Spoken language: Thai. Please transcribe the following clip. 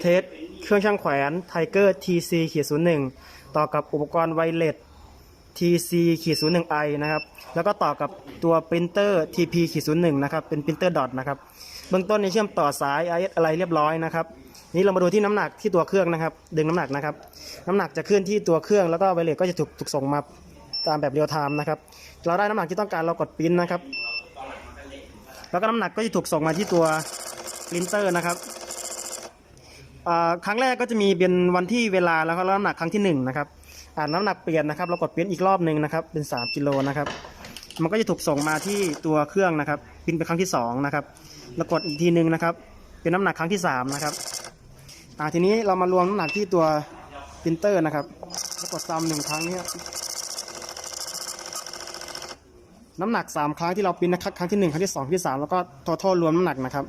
เทสเครื่องช่างแขวน Tiger TC ขีด01ต่อกับอุปกรณ์ไวเลส TC ขีด01 i นะครับ แล้วก็ต่อกับตัวปรินเตอร์ TP ขีด01นะครับ เป็นปรินเตอร์ดอทนะครับ เบื้องต้นในเชื่อมต่อสาย IS อะไรเรียบร้อยนะครับ นี่เรามาดูที่น้ำหนักที่ตัวเครื่องนะครับ ดึงน้ำหนักนะครับ น้ำหนักจะเคลื่อนที่ตัวเครื่อง แล้วก็ไวเลสก็จะถูกถูกส่งมาตามแบบเรียลไทม์นะครับ เราได้น้ำหนักที่ต้องการเรากดปริ้นนะครับ แล้วก็น้ำหนักก็จะถูกส่งมาที่ตัวปรินเตอร์นะครับ ครั้งแรกก็จะมีเป็นวันที่เวลาแล้วก็น้ำหนักครั้งที่หนึ่งนะครับอ่าน้ำหนักเปลี่ยนนะครับเรากดเปริ้นอีกรอบหนึ่งนะครับเป็น 3กิโลนะครับมันก็จะถูกส่งมาที่ตัวเครื่องนะครับปริ้นเป็นครั้งที่สองนะครับแล้วกดอีกทีหนึ่งนะครับ เป็นน้ำหนักครั้งที่สามนะครับอ่าทีนี้เรามารวมน้ำหนักที่ตัวปรินเตอร์นะครับแล้วกดซ้ำหนึ่งครั้งนี้น้ำหนักสามครั้งที่เราปิ้นนะครับครั้งที่หนึ่งครั้งที่สองครั้งที่สามแล้วก็ทอทรวมน้ำหนักนะครับ